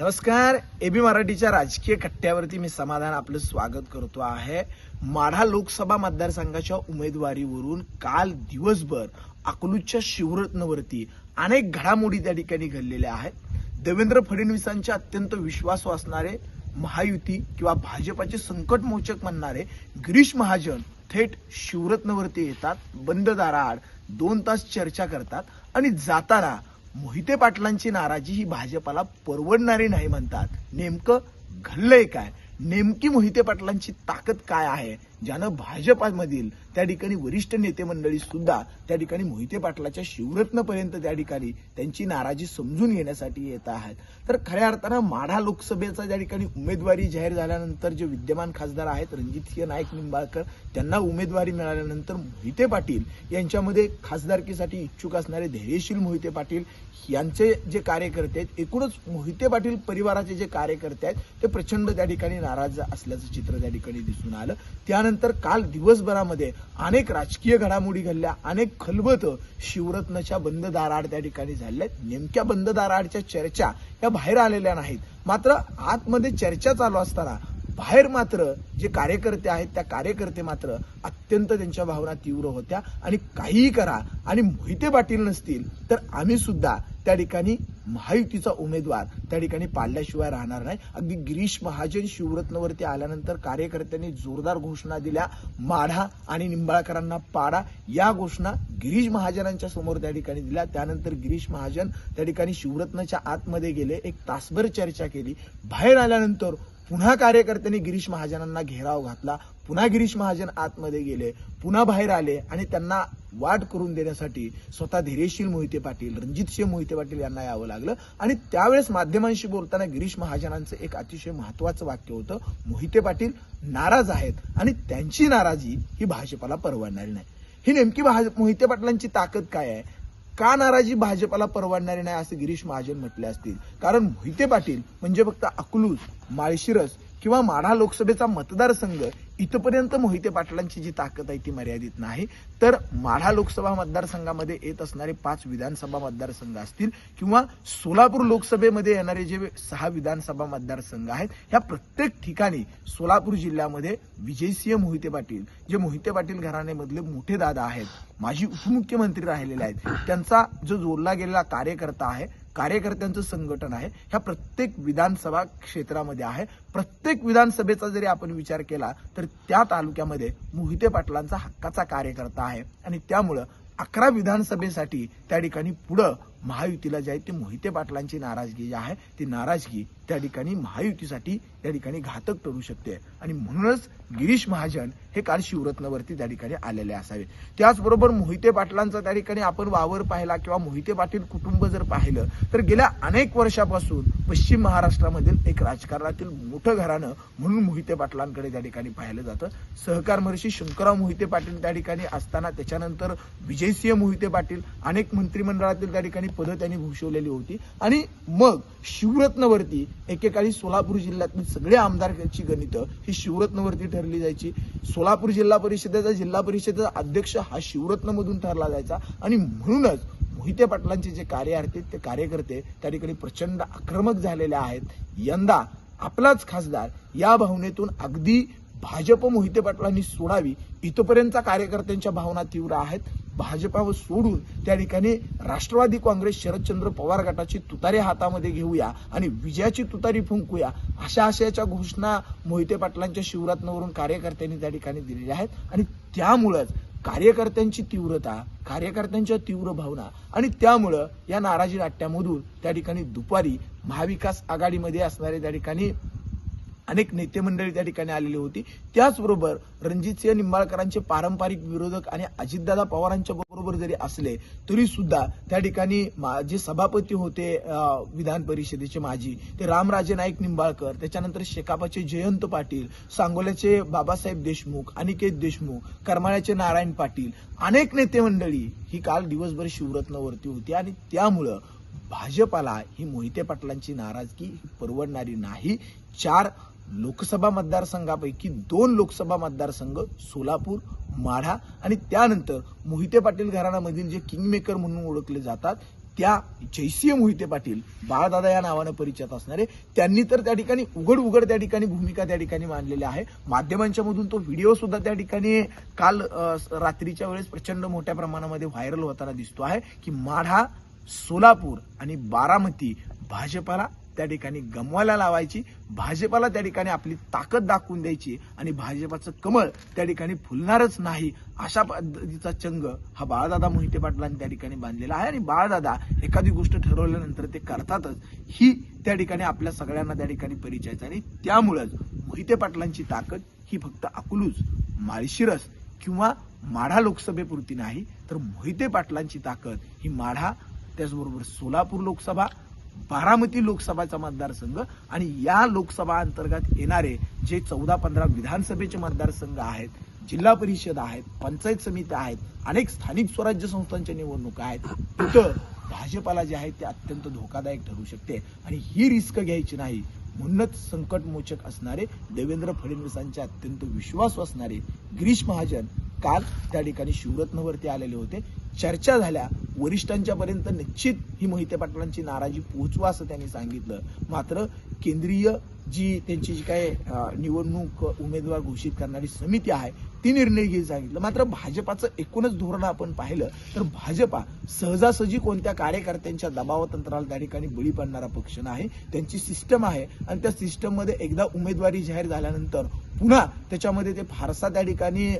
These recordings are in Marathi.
नमस्कार एबी मराठीच्या राजकीय कट्ट्यावरती मी समाधान आपलं स्वागत करतो आहे. माढा लोकसभा मतदारसंघाच्या उमेदवारीवरून काल दिवसभर अकलूजच्या शिवरत्नवरती अनेक घडामोडी त्या ठिकाणी घडलेल्या आहेत. देवेंद्र फडणवीसांचे अत्यंत विश्वासू असणारे महायुती किंवा भाजपाचे संकटमोचक म्हणणारे गिरीश महाजन थेट शिवरत्नवरती येतात बंद दाराआड दोन तास चर्चा करतात आणि जाताना मोहिते पाटलांची नाराजी ही भाजपाला परवडणारी नाही म्हणतात. नेमकं घडलंय काय? नेमकी मोहिते पाटलांची ताकद काय आहे? ज्यानं भाजपामधील त्या ठिकाणी वरिष्ठ नेते मंडळी सुद्धा त्या ठिकाणी मोहिते पाटलाच्या शिवरत्नपर्यंत त्या ठिकाणी त्यांची नाराजी समजून घेण्यासाठी येत आहेत. तर खऱ्या अर्थानं माढा लोकसभेचा त्या ठिकाणी उमेदवारी जाहीर झाल्यानंतर जे विद्यमान खासदार आहेत रणजितसिंह नाईक निंबाळकर त्यांना उमेदवारी मिळाल्यानंतर मोहिते पाटील यांच्यामध्ये खासदारकीसाठी इच्छुक असणारे धैर्यशील मोहिते पाटील यांचे जे कार्यकर्ते आहेत एकूणच मोहिते पाटील परिवाराचे जे कार्यकर्ते आहेत ते प्रचंड त्या ठिकाणी नाराज असल्याचं चित्र त्या ठिकाणी दिसून आलं. त्यानंतर काल दिवसभरामध्ये अनेक राजकीय घडामोडी घडल्या. अनेक खलबत शिवरत्नच्या बंद दाराआड त्या ठिकाणी झालेल्या आहेत. नेमक्या बंद दाराआडच्या चर्चा या बाहेर आलेल्या नाहीत. मात्र आतमध्ये चर्चा चालू असताना बाहेर मात्र जे कार्यकर्ते आहेत त्या कार्यकर्ते मात्र अत्यंत त्यांच्या भावना तीव्र होत्या. आणि काहीही करा आणि मोहिते पाटील नसतील तर आम्ही सुद्धा त्या ठिकाणी महायुतीचा उमेदवार त्या ठिकाणी पाडल्याशिवाय राहणार नाही. अगदी गिरीश महाजन शिवरत्नवरती आल्यानंतर कार्यकर्त्यांनी जोरदार घोषणा दिल्या. माढा आणि निंबाळकरांना पाडा या घोषणा गिरीश महाजनांच्या समोर त्या ठिकाणी दिल्या. त्यानंतर गिरीश महाजन त्या ठिकाणी शिवरत्नच्या आतमध्ये गेले. एक तासभर चर्चा केली. बाहेर आल्यानंतर पुन्हा कार्यकर्त्यांनी गिरीश महाजनांना घेराव घातला. पुन्हा गिरीश महाजन आतमध्ये गेले. पुन्हा बाहेर आले आणि त्यांना वाट करून देण्यासाठी स्वतः धीरेशील मोहिते पाटील रणजितसिंह मोहिते पाटील यांना यावं लागलं. आणि त्यावेळेस माध्यमांशी बोलताना गिरीश महाजनांचं एक अतिशय महत्वाचं वाक्य होतं मोहिते पाटील नाराज आहेत आणि त्यांची नाराजी ही भाजपाला परवडणारी नाही. ही नेमकी मोहिते पाटलांची ताकद काय आहे? का नाराजी भाजपाला परवडणारी नाही असं गिरीश महाजन म्हटले असतील? कारण मोहिते पाटील म्हणजे फक्त अकलूज माळशिरस किंवा माढा लोकसभेचा मतदारसंघ इथपर्यंत मोहिते पाटलांची जी ताकद आहे ती मर्यादित नाही. तर माढा लोकसभा मतदारसंघामध्ये येत असणारे पाच विधानसभा मतदारसंघ असतील किंवा सोलापूर लोकसभेमध्ये येणारे जे सहा विधानसभा मतदारसंघ आहेत ह्या प्रत्येक ठिकाणी सोलापूर जिल्ह्यामध्ये विजयसिंह मोहिते पाटील जे मोहिते पाटील घराण्यामधले मोठे दादा आहेत माजी उपमुख्यमंत्री राहिलेले आहेत त्यांचा जो जोडला गेलेला कार्यकर्ता आहे कार्यकर्त्यांचं संघटन आहे. ह्या प्रत्येक विधानसभा क्षेत्रामध्ये आहे. प्रत्येक विधानसभेचा जरी आपण विचार केला तर त्या तालुक्यामध्ये मोहिते पाटलांचा हक्काचा कार्यकर्ता आहे. आणि त्यामुळं अकरा विधानसभेसाठी त्या ठिकाणी पुढं महायुतीला जे आहे ते मोहिते पाटलांची नाराजगी जी आहे ती नाराजगी त्या ठिकाणी महायुतीसाठी त्या ठिकाणी घातक ठरू शकते. आणि म्हणूनच गिरीश महाजन हे काल शिवरत्नवरती त्या ठिकाणी आलेले असावे. त्याचबरोबर मोहिते पाटलांचा त्या ठिकाणी आपण वावर पाहिला किंवा मोहिते पाटील कुटुंब जर पाहिलं तर गेल्या अनेक वर्षापासून पश्चिम महाराष्ट्रामधील एक राजकारणातील मोठं घराणं म्हणून मोहिते पाटलांकडे त्या ठिकाणी पाहिलं जातं. सहकार महर्षी शंकरराव मोहिते पाटील त्या ठिकाणी असताना त्याच्यानंतर विजयसिंह मोहिते पाटील अनेक मंत्रिमंडळातील त्या ठिकाणी पदं त्यांनी भूषवलेली होती. आणि मग शिवरत्नवरती एकेकाळी सोलापूर जिल्ह्यातली सगळे आमदारची गणितं ही शिवरत्नवरती ठरली जायची. सोलापूर जिल्हा परिषदेचा जिल्हा परिषदेचा अध्यक्ष हा शिवरत्नमधून ठरला जायचा. आणि म्हणूनच मोहिते पाटलांचे जे कार्यार्थी ते कार्यकर्ते त्या ठिकाणी प्रचंड आक्रमक झालेले आहेत. यंदा आपलाच खासदार या भावनेतून अगदी भाजप मोहिते पाटलांनी सोडावी. इथपर्यंतचा कार्यकर्त्यांच्या भावना तीव्र आहेत. भाजपावर सोडून त्या ठिकाणी राष्ट्रवादी काँग्रेस शरदचंद्र पवार गटाची तुतारी हातामध्ये घेऊया आणि विजयाची तुतारी फुंकूया अशा आशयाच्या घोषणा मोहिते पाटलांच्या शिवरात्नावरून कार्यकर्त्यांनी त्या ठिकाणी दिलेल्या आहेत. आणि त्यामुळंच कार्यकर्त्यांची तीव्रता कार्यकर्त्यांच्या तीव्र भावना आणि त्यामुळं या नाराजी नाट्यामधून त्या ठिकाणी दुपारी महाविकास आघाडीमध्ये असणारे त्या ठिकाणी अनेक नेते मंडळी त्या ठिकाणी आलेली होती. त्याचबरोबर रणजितसिंह निंबाळकरांचे पारंपरिक विरोधक आणि अजितदादा पवारांच्या बरोबर जरी असले तरी सुद्धा त्या ठिकाणी जे सभापती होते विधान परिषदेचे माजी. ते रामराजे नाईक निंबाळकर त्याच्यानंतर शेकापाचे जयंत पाटील सांगोल्याचे बाबासाहेब देशमुख अनिकेत देशमुख करमाळ्याचे नारायण पाटील अनेक नेते मंडळी ही काल दिवसभर शिवरत्नवरती होती आणि त्यामुळं भाजपाला ही मोहिते पाटलांची नाराजगी परवडणारी नाही. चार लोकसभा मतदारसंघापैकी दोन लोकसभा मतदारसंघ सोलापूर माढा आणि त्यानंतर मोहिते पाटील घराण्यामधील जे किंगमेकर म्हणून ओळखले जातात त्या जयसिंह मोहिते पाटील बाळदादा या नावानं परिचित असणारे त्यांनी तर त्या ठिकाणी उघड उघड त्या ठिकाणी भूमिका त्या ठिकाणी मांडलेल्या आहे. माध्यमांच्या मधून तो व्हिडिओ सुद्धा त्या ठिकाणी काल रात्रीच्या वेळेस प्रचंड मोठ्या प्रमाणामध्ये व्हायरल होताना दिसतो आहे की माढा सोलापूर आणि बारामती भाजपाला त्या ठिकाणी गमवायला लावायची. भाजपाला त्या ठिकाणी आपली ताकद दाखवून द्यायची आणि भाजपाचं कमळ त्या ठिकाणी फुलणारच नाही. अशा पद्धतीचा चंग हा बाळदादा मोहिते पाटलांनी त्या ठिकाणी बांधलेला आहे आणि बाळदादा एखादी गोष्ट ठरवल्यानंतर ते करतातच. ही त्या ठिकाणी आपल्या सगळ्यांना त्या ठिकाणी परिचयाचा आणि त्यामुळंच मोहिते पाटलांची ताकद ही फक्त अकलूज माळशिरस किंवा माढा लोकसभेपुरती नाही तर मोहिते पाटलांची ताकद ही माढा त्याचबरोबर सोलापूर लोकसभा बारामती लोकसभाचा मतदारसंघ आणि या लोकसभा अंतर्गत येणारे जे चौदा पंधरा विधानसभेचे मतदारसंघ आहेत जिल्हा परिषद आहेत पंचायत समित्या आहेत अनेक स्थानिक स्वराज्य संस्थांच्या निवडणुका आहेत तिथं भाजपाला जे आहे ते अत्यंत धोकादायक ठरू शकते आणि ही रिस्क घ्यायची नाही. म्हणूनच संकटमोचक असणारे देवेंद्र फडणवीसांचे अत्यंत विश्वासू असणारे गिरीश महाजन काल त्या ठिकाणी शिवरत्नवरती आलेले होते. चर्चा झाल्या वरिष्ठांच्यापर्यंत निश्चित ही मोहिते पाटलांची नाराजी पोहोचवा असं त्यांनी सांगितलं. मात्र केंद्रीय जी त्यांची जी काय निवडणूक उमेदवार घोषित करणारी समिती आहे ती निर्णय घेत सांगितलं मात्र भाजपाचं एकूणच धोरण आपण पाहिलं तर भाजपा सहजासहजी कोणत्या कार्यकर्त्यांच्या दबाव तंत्राला त्या ठिकाणी बळी पडणारा पक्ष नाही. त्यांची सिस्टम आहे आणि त्या सिस्टममध्ये एकदा उमेदवारी जाहीर झाल्यानंतर पुन्हा त्याच्यामध्ये ते फारसा त्या ठिकाणी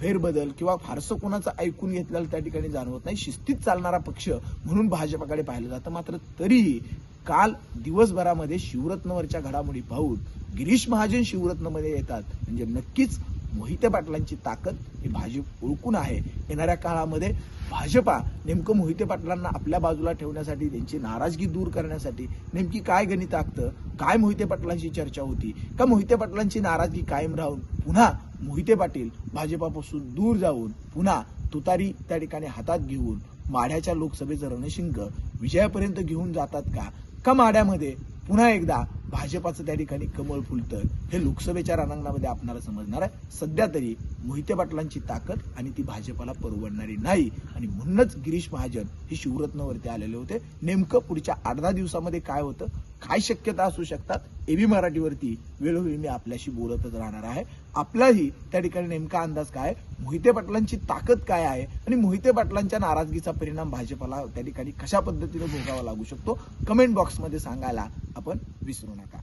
फेरबदल किंवा फारसं कोणाचं ऐकून घेतलेलं त्या ठिकाणी जाणवत नाही. शिस्तीत चालणारा पक्ष म्हणून भाजपाकडे पाहिलं जातं. मात्र तरीही काल दिवसभरामध्ये शिवरत्नवरच्या घडामोडी पाहून गिरीश महाजन शिवरत्नमध्ये येतात. म्हणजे नक्कीच मोहिते पाटलांची ताकद ही भाजप ओळखून आहे. येणाऱ्या काळामध्ये भाजपा नेमकं मोहिते पाटलांना आपल्या बाजूला ठेवण्यासाठी त्यांची नाराजगी दूर करण्यासाठी नेमकी काय गणित आखतं काय मोहिते पाटलांची चर्चा होती का मोहिते पाटलांची नाराजगी कायम राहून पुन्हा मोहिते पाटील भाजपापासून दूर जाऊन पुन्हा तुतारी त्या ठिकाणी हातात घेऊन माढ्याच्या लोकसभेचं रणशिंग विजयापर्यंत घेऊन जातात का? का माढ्यामध्ये पुन्हा एकदा भाजपाचं त्या ठिकाणी कमळ फुलतं हे लोकसभेच्या रणांगणामध्ये आपणाला समजणार आहे. सध्या तरी मोहिते पाटलांची ताकद आणि ती भाजपाला परवडणारी नाही. आणि म्हणूनच गिरीश महाजन हे शिवरत्नवरती आलेले होते. नेमकं पुढच्या आठ दहा दिवसामध्ये काय होतं? काय शक्यता असू शकतात एबी मराठीवरती वेळोवेळी मी आपल्याशी बोलतच राहणार आहे. आपलाही त्या ठिकाणी नेमका अंदाज काय मोहिते पाटलांची ताकद काय आहे? आणि मोहिते पाटलांच्या नाराजगीचा परिणाम भाजपाला त्या ठिकाणी कशा पद्धतीने भोगावा लागू शकतो? कमेंट बॉक्समध्ये सांगायला आपण विसरू नका.